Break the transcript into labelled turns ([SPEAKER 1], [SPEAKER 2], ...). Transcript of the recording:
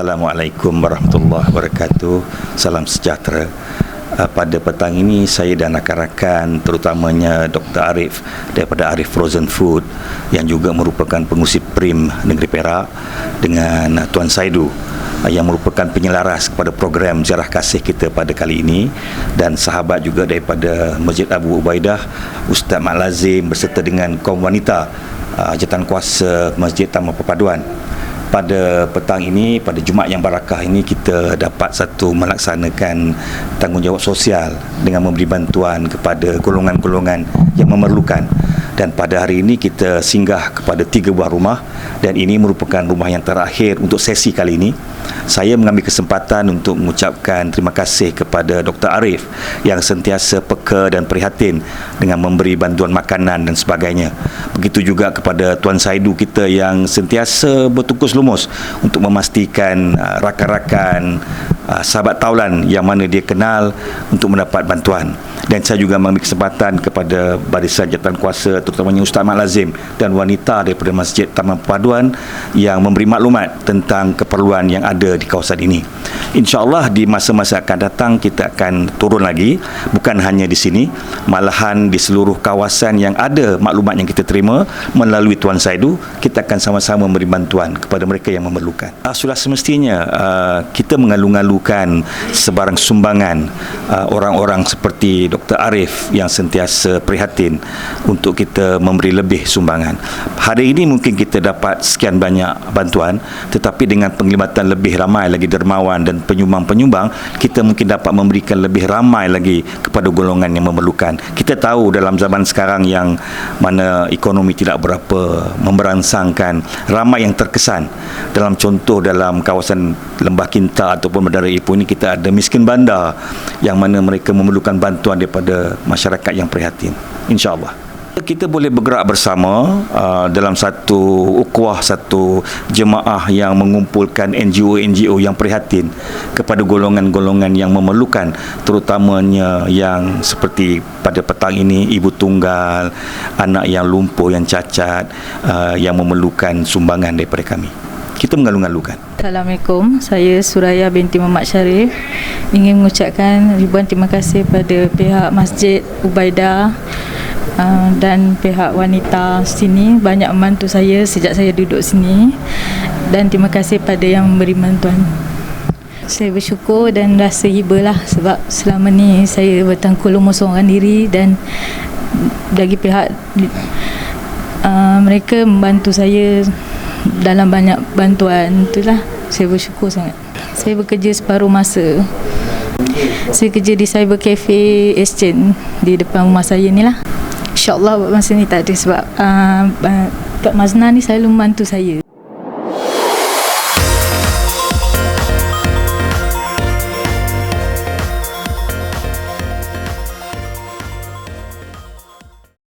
[SPEAKER 1] Assalamualaikum warahmatullahi wabarakatuh. Salam sejahtera. Uh, pada petang ini saya dan rakan-rakan terutamanya Dr. Arif daripada Arif Frozen Food yang juga merupakan pengusip PRIM Negeri Perak dengan uh, Tuan Saidu uh, yang merupakan penyelaras kepada program Jarah Kasih kita pada kali ini dan sahabat juga daripada Masjid Abu Ubaidah Ustaz Mak Lazim berserta dengan kaum wanita jatan kuasa Masjid Taman Perpaduan pada petang ini pada Jumaat yang barakah ini kita dapat satu melaksanakan tanggungjawab sosial dengan memberi bantuan kepada golongan-golongan yang memerlukan dan pada hari ini kita singgah kepada tiga buah rumah dan ini merupakan rumah yang terakhir untuk sesi kali ini saya mengambil kesempatan untuk mengucapkan terima kasih kepada Dr. Arif yang sentiasa peka dan prihatin dengan memberi bantuan makanan dan sebagainya begitu juga kepada Tuan Saidu kita yang sentiasa bertukus lumus untuk memastikan uh, rakan-rakan uh, sahabat taulan yang mana dia kenal untuk mendapat bantuan. Dan saya juga mengambil kesempatan kepada barisan jatan kuasa terutamanya Ustaz Mak Lazim dan wanita daripada Masjid Taman Perpaduan yang memberi maklumat tentang keperluan yang ada di kawasan ini. InsyaAllah di masa-masa akan datang kita akan turun lagi. Bukan hanya di sini malahan di seluruh kawasan yang ada maklumat yang kita terima melalui Tuan Saidu kita akan sama-sama memberi bantuan kepada mereka yang memerlukan. Uh, sudah semestinya uh, kita mengalu-alukan sebarang sumbangan uh, orang-orang seperti Dr. Arif yang sentiasa prihatin untuk kita memberi lebih sumbangan. Hari ini mungkin kita dapat sekian banyak bantuan tetapi dengan penglibatan lebih ramai lagi dermawan dan penyumbang-penyumbang kita mungkin dapat memberikan lebih ramai lagi kepada golongan yang memerlukan. Kita tahu dalam zaman sekarang yang mana ekonomi tidak berapa memberangsangkan ramai yang terkesan dalam contoh dalam kawasan Lembah Kinta ataupun Bandar Ipoh ini kita ada miskin bandar yang mana mereka memerlukan bantuan daripada masyarakat yang prihatin. Insyaallah. Kita boleh bergerak bersama uh, dalam satu ukhuwah satu jemaah yang mengumpulkan NGO-NGO yang prihatin kepada golongan-golongan yang memerlukan terutamanya yang seperti pada petang ini ibu tunggal anak yang lumpuh yang cacat uh, yang memerlukan sumbangan daripada kami kita mengalu-alukan.
[SPEAKER 2] Assalamualaikum, saya Suraya binti Muhammad Syarif ingin mengucapkan ribuan terima kasih pada pihak Masjid Ubaidah uh, dan pihak wanita sini banyak membantu saya sejak saya duduk sini dan terima kasih pada yang memberi bantuan. Saya bersyukur dan rasa riba lah sebab selama ni saya bertangkul umur seorang diri dan bagi pihak uh, mereka membantu saya dalam banyak bantuan itulah. Saya bersyukur sangat. Saya bekerja separuh masa. Saya kerja di cyber cafe exchange di depan rumah saya ni lah. InsyaAllah masa ni tak ada sebab uh, Kak Mazna ni selalu membantu saya